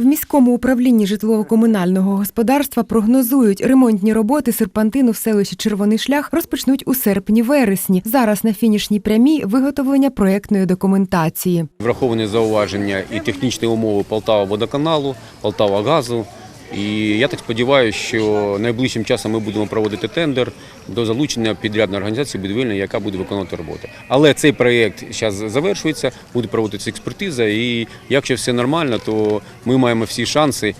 В міському управлінні житлово-комунального господарства прогнозують, ремонтні роботи серпантину в селищі Червоний шлях розпочнуть у серпні-вересні. Зараз на фінішній прямій виготовлення проєктної документації. Враховані зауваження і технічні умови Полтава водоканалу, Полтава газу. І я так сподіваюся, що найближчим часом ми будемо проводити тендер до залучення підрядної організації будівельної, яка буде виконувати роботи. Але цей проєкт зараз завершується, буде проводитися експертиза, і якщо все нормально, то ми маємо всі шанси.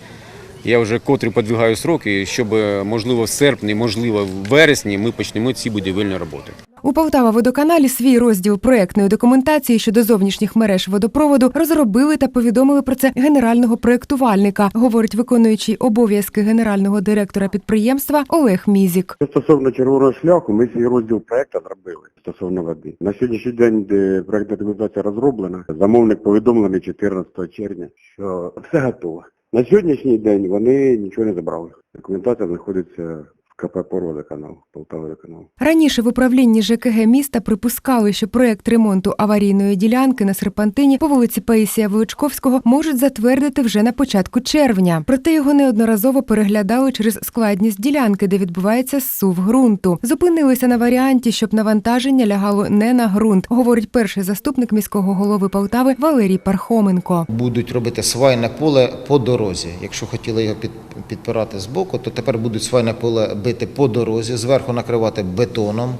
Я вже котрі подвигаю сроки, щоб можливо в серпні, можливо в вересні ми почнемо ці будівельні роботи. У Полтава водоканалі свій розділ проєктної документації щодо зовнішніх мереж водопроводу розробили та повідомили про це генерального проєктувальника, говорить виконуючий обов'язки генерального директора підприємства Олег Мізік. Стосовно червоного шляху, ми свій розділ проекту зробили стосовно води. На сьогоднішній день, де проектна документація розроблена, замовник повідомлений 14 червня, що все готово. На сьогоднішній день вони нічого не забрали. Документація знаходиться КП «Порода» канал, Полтава канал. Раніше в управлінні ЖКГ міста припускали, що проєкт ремонту аварійної ділянки на серпантині по вулиці Паїсія Величковського можуть затвердити вже на початку червня. Проте його неодноразово переглядали через складність ділянки, де відбувається зсув ґрунту. Зупинилися на варіанті, щоб навантаження лягало не на ґрунт, говорить перший заступник міського голови Полтави Валерій Пархоменко. Будуть робити свайне поле по дорозі. Якщо хотіли його під, підпирати з боку, то тепер будуть свайне поле бити по дорозі, зверху накривати бетоном.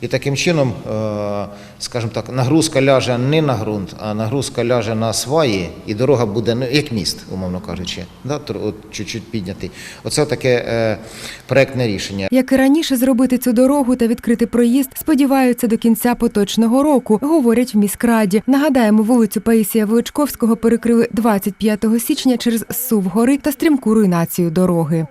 І таким чином, е, скажімо так, нагрузка ляже не на ґрунт, а нагрузка ляже на сваї, і дорога буде ну, як міст, умовно кажучи, да, от, чуть-чуть піднятий. Оце таке е, проектне рішення. Як і раніше зробити цю дорогу та відкрити проїзд, сподіваються до кінця поточного року, говорять в міськраді. Нагадаємо, вулицю Паїсія Величковського перекрили 25 січня через зсув гори та стрімку руйнацію дороги.